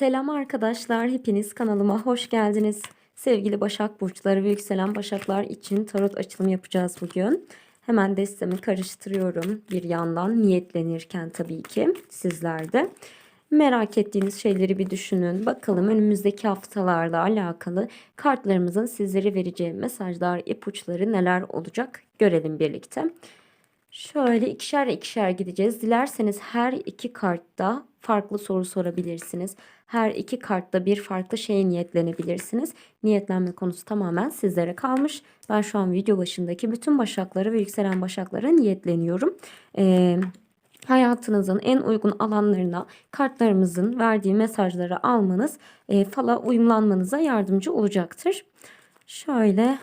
Selam arkadaşlar, hepiniz kanalıma hoş geldiniz. Sevgili Başak Burçları ve Yükselen Başaklar için tarot açılımı yapacağız bugün. Hemen destemi karıştırıyorum bir yandan niyetlenirken tabii ki sizler de. Merak ettiğiniz şeyleri bir düşünün. Bakalım önümüzdeki haftalarla alakalı kartlarımızın sizlere vereceği mesajlar, ipuçları neler olacak görelim birlikte. Şöyle ikişer ikişer gideceğiz. Dilerseniz her iki kartta farklı soru sorabilirsiniz. Her iki kartta bir farklı şeye niyetlenebilirsiniz. Niyetlenme konusu tamamen sizlere kalmış. Ben şu an video başındaki bütün başakları ve yükselen başaklara niyetleniyorum. Ee, hayatınızın en uygun alanlarına kartlarımızın verdiği mesajları almanız e, fala uyumlanmanıza yardımcı olacaktır. Şöyle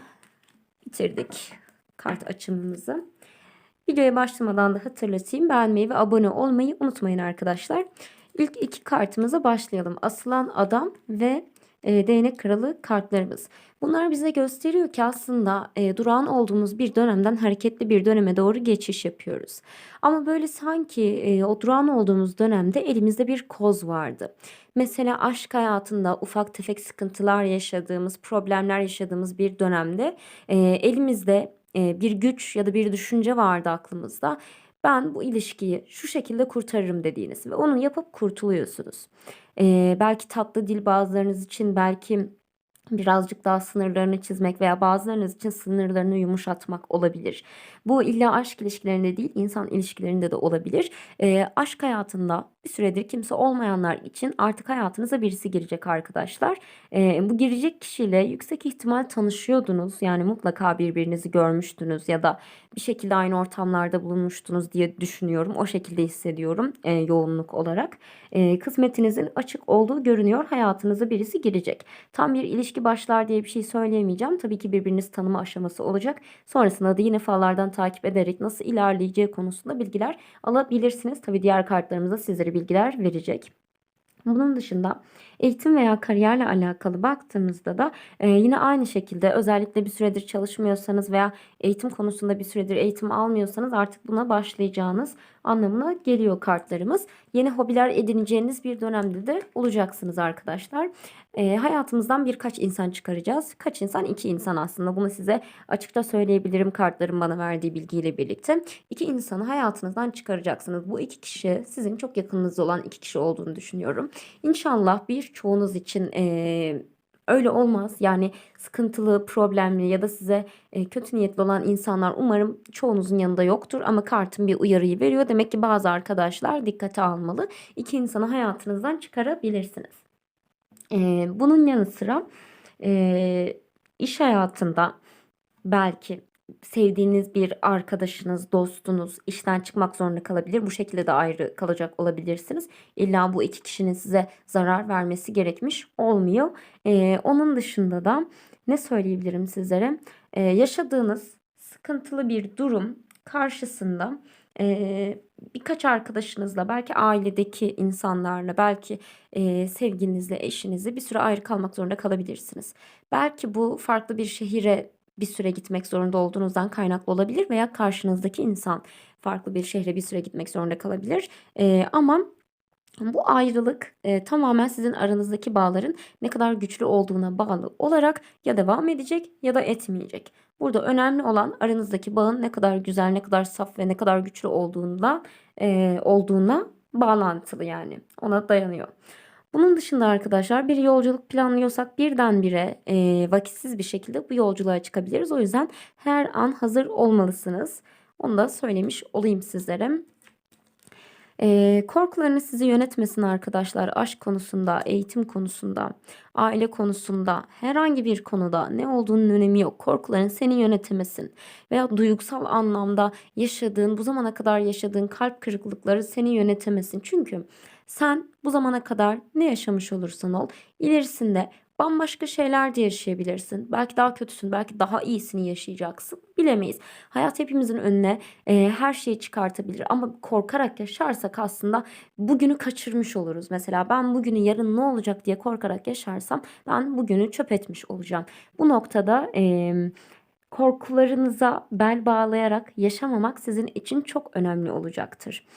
bitirdik kart açımımızı. Videoya başlamadan da hatırlatayım. Beğenmeyi ve abone olmayı unutmayın arkadaşlar. İlk iki kartımıza başlayalım. Asılan adam ve e, değnek kralı kartlarımız. Bunlar bize gösteriyor ki aslında e, durağan olduğumuz bir dönemden hareketli bir döneme doğru geçiş yapıyoruz. Ama böyle sanki e, o durağan olduğumuz dönemde elimizde bir koz vardı. Mesela aşk hayatında ufak tefek sıkıntılar yaşadığımız, problemler yaşadığımız bir dönemde e, elimizde bir güç ya da bir düşünce vardı aklımızda. Ben bu ilişkiyi şu şekilde kurtarırım dediğiniz ve onu yapıp kurtuluyorsunuz. E, belki tatlı dil bazılarınız için belki birazcık daha sınırlarını çizmek veya bazılarınız için sınırlarını yumuşatmak olabilir. Bu illa aşk ilişkilerinde değil insan ilişkilerinde de olabilir. E, aşk hayatında bir süredir kimse olmayanlar için artık hayatınıza birisi girecek arkadaşlar. E, bu girecek kişiyle yüksek ihtimal tanışıyordunuz. Yani mutlaka birbirinizi görmüştünüz ya da bir şekilde aynı ortamlarda bulunmuştunuz diye düşünüyorum. O şekilde hissediyorum e, yoğunluk olarak. E, kısmetinizin açık olduğu görünüyor. Hayatınıza birisi girecek. Tam bir ilişki başlar diye bir şey söyleyemeyeceğim. Tabii ki birbirinizi tanıma aşaması olacak. Sonrasında da yine fallardan takip ederek nasıl ilerleyeceği konusunda bilgiler alabilirsiniz. Tabii diğer kartlarımızda sizlere bilgiler verecek. Bunun dışında eğitim veya kariyerle alakalı baktığımızda da e, yine aynı şekilde özellikle bir süredir çalışmıyorsanız veya eğitim konusunda bir süredir eğitim almıyorsanız artık buna başlayacağınız anlamına geliyor kartlarımız. Yeni hobiler edineceğiniz bir dönemde de olacaksınız arkadaşlar. E, hayatımızdan birkaç insan çıkaracağız. Kaç insan? İki insan aslında. Bunu size açıkça söyleyebilirim kartların bana verdiği bilgiyle birlikte. İki insanı hayatınızdan çıkaracaksınız. Bu iki kişi sizin çok yakınınızda olan iki kişi olduğunu düşünüyorum. İnşallah bir çoğunuz için e, öyle olmaz. Yani sıkıntılı, problemli ya da size e, kötü niyetli olan insanlar umarım çoğunuzun yanında yoktur. Ama kartın bir uyarıyı veriyor. Demek ki bazı arkadaşlar dikkate almalı. İki insanı hayatınızdan çıkarabilirsiniz. E, bunun yanı sıra e, iş hayatında belki sevdiğiniz bir arkadaşınız, dostunuz işten çıkmak zorunda kalabilir. Bu şekilde de ayrı kalacak olabilirsiniz. İlla bu iki kişinin size zarar vermesi gerekmiş olmuyor. Ee, onun dışında da ne söyleyebilirim sizlere? Ee, yaşadığınız sıkıntılı bir durum karşısında e, birkaç arkadaşınızla belki ailedeki insanlarla belki e, sevgilinizle eşinizle bir süre ayrı kalmak zorunda kalabilirsiniz. Belki bu farklı bir şehire bir süre gitmek zorunda olduğunuzdan kaynaklı olabilir veya karşınızdaki insan farklı bir şehre bir süre gitmek zorunda kalabilir. E, ama bu ayrılık e, tamamen sizin aranızdaki bağların ne kadar güçlü olduğuna bağlı olarak ya devam edecek ya da etmeyecek. Burada önemli olan aranızdaki bağın ne kadar güzel, ne kadar saf ve ne kadar güçlü olduğunda e, olduğuna bağlantılı yani. Ona dayanıyor. Bunun dışında arkadaşlar bir yolculuk planlıyorsak birdenbire e, vakitsiz bir şekilde bu yolculuğa çıkabiliriz. O yüzden her an hazır olmalısınız. Onu da söylemiş olayım sizlere. E, korkularını sizi yönetmesin arkadaşlar. Aşk konusunda, eğitim konusunda, aile konusunda, herhangi bir konuda ne olduğunun önemi yok. Korkuların seni yönetemesin. Veya duygusal anlamda yaşadığın, bu zamana kadar yaşadığın kalp kırıklıkları seni yönetemesin. Çünkü sen bu zamana kadar ne yaşamış olursan ol, ilerisinde bambaşka şeyler de yaşayabilirsin. Belki daha kötüsün, belki daha iyisini yaşayacaksın. Bilemeyiz. Hayat hepimizin önüne e, her şeyi çıkartabilir ama korkarak yaşarsak aslında bugünü kaçırmış oluruz. Mesela ben bugünü yarın ne olacak diye korkarak yaşarsam ben bugünü çöp etmiş olacağım. Bu noktada e, korkularınıza bel bağlayarak yaşamamak sizin için çok önemli olacaktır.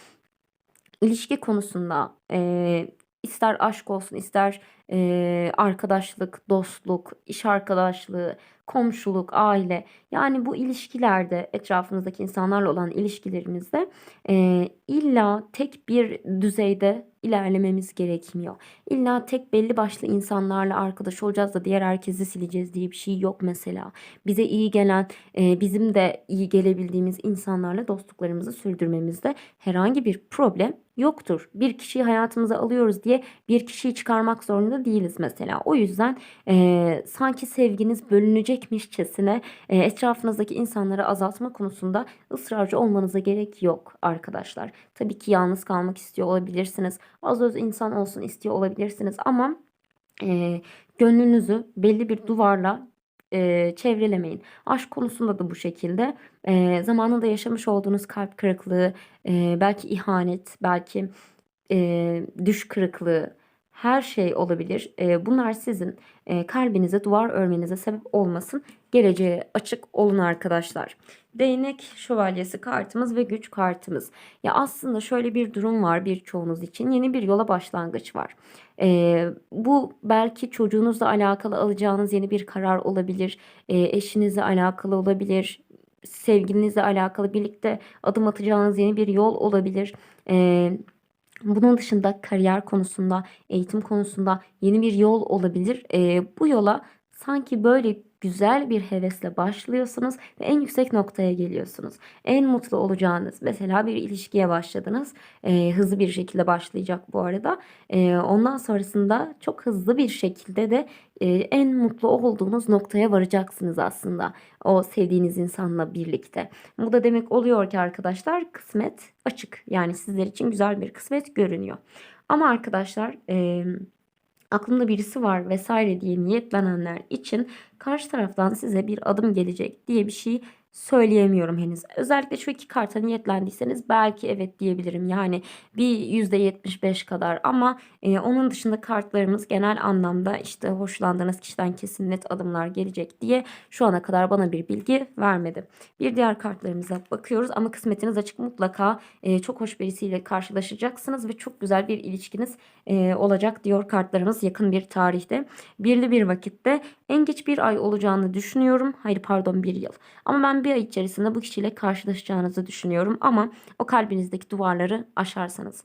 İlişki konusunda e, ister aşk olsun, ister eee, arkadaşlık, dostluk, iş arkadaşlığı, komşuluk, aile. Yani bu ilişkilerde, etrafınızdaki insanlarla olan ilişkilerimizde eee, illa tek bir düzeyde ilerlememiz gerekmiyor. İlla tek belli başlı insanlarla arkadaş olacağız da diğer herkesi sileceğiz diye bir şey yok mesela. Bize iyi gelen, eee, bizim de iyi gelebildiğimiz insanlarla dostluklarımızı sürdürmemizde herhangi bir problem yoktur. Bir kişiyi hayatımıza alıyoruz diye bir kişiyi çıkarmak zorunda değiliz mesela. O yüzden eee, sanki sevginiz bölünecekmişçesine eee, etrafınızdaki insanları azaltma konusunda ısrarcı olmanıza gerek yok arkadaşlar. Tabii ki yalnız kalmak istiyor olabilirsiniz. Az öz insan olsun istiyor olabilirsiniz ama eee, gönlünüzü belli bir duvarla eee, çevrelemeyin. Aşk konusunda da bu şekilde. Eee, zamanında yaşamış olduğunuz kalp kırıklığı, eee, belki ihanet, belki eee, düş kırıklığı, her şey olabilir. Eee, bunlar sizin eee, kalbinize duvar örmenize sebep olmasın. Geleceğe açık olun arkadaşlar. Değnek şövalyesi kartımız ve güç kartımız. Ya aslında şöyle bir durum var birçoğunuz için. Yeni bir yola başlangıç var. Eee, bu belki çocuğunuzla alakalı alacağınız yeni bir karar olabilir. Eee, eşinizle alakalı olabilir. Sevgilinizle alakalı birlikte adım atacağınız yeni bir yol olabilir. Eee, bunun dışında kariyer konusunda, eğitim konusunda yeni bir yol olabilir. Eee, bu yola sanki böyle güzel bir hevesle başlıyorsunuz ve en yüksek noktaya geliyorsunuz. En mutlu olacağınız mesela bir ilişkiye başladınız. Eee, hızlı bir şekilde başlayacak bu arada. Eee, ondan sonrasında çok hızlı bir şekilde de eee, en mutlu olduğunuz noktaya varacaksınız aslında. O sevdiğiniz insanla birlikte. Bu da demek oluyor ki arkadaşlar kısmet açık. Yani sizler için güzel bir kısmet görünüyor. Ama arkadaşlar eee aklımda birisi var vesaire diye niyetlenenler için karşı taraftan size bir adım gelecek diye bir şey söyleyemiyorum henüz. Özellikle şu iki karta niyetlendiyseniz belki evet diyebilirim. Yani bir %75 kadar ama e, onun dışında kartlarımız genel anlamda işte hoşlandığınız kişiden kesin net adımlar gelecek diye şu ana kadar bana bir bilgi vermedi. Bir diğer kartlarımıza bakıyoruz ama kısmetiniz açık mutlaka e, çok hoş birisiyle karşılaşacaksınız ve çok güzel bir ilişkiniz e, olacak diyor kartlarımız yakın bir tarihte. Birli bir vakitte en geç bir ay olacağını düşünüyorum. Hayır pardon bir yıl. Ama ben bir ay içerisinde bu kişiyle karşılaşacağınızı düşünüyorum. Ama o kalbinizdeki duvarları aşarsanız.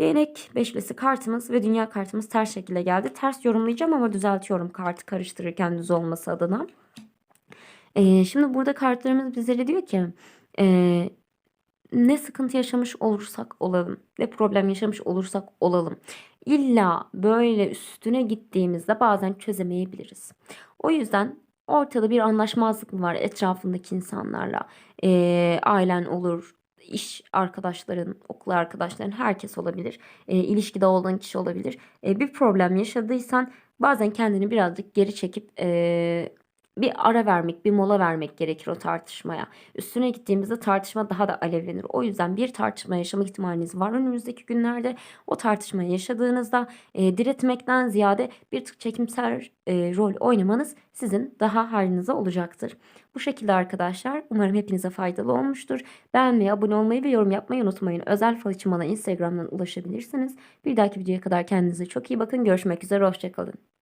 Değnek beşlisi kartımız ve dünya kartımız ters şekilde geldi. Ters yorumlayacağım ama düzeltiyorum kartı karıştırırken düz olması adına. Ee, şimdi burada kartlarımız bizlere diyor ki e, ne sıkıntı yaşamış olursak olalım, ne problem yaşamış olursak olalım. İlla böyle üstüne gittiğimizde bazen çözemeyebiliriz. O yüzden ortada bir anlaşmazlık mı var etrafındaki insanlarla? Ee, ailen olur, iş arkadaşların, okul arkadaşların herkes olabilir. Ee, ilişkide olduğun kişi olabilir. Ee, bir problem yaşadıysan bazen kendini birazcık geri çekip ee, bir ara vermek, bir mola vermek gerekir o tartışmaya. Üstüne gittiğimizde tartışma daha da alevlenir. O yüzden bir tartışma yaşama ihtimaliniz var önümüzdeki günlerde. O tartışmayı yaşadığınızda e, diretmekten ziyade bir tık çekimsel e, rol oynamanız sizin daha hayrınıza olacaktır. Bu şekilde arkadaşlar umarım hepinize faydalı olmuştur. Beğenmeyi, abone olmayı ve yorum yapmayı unutmayın. Özel fal için bana Instagram'dan ulaşabilirsiniz. Bir dahaki videoya kadar kendinize çok iyi bakın. Görüşmek üzere, hoşçakalın.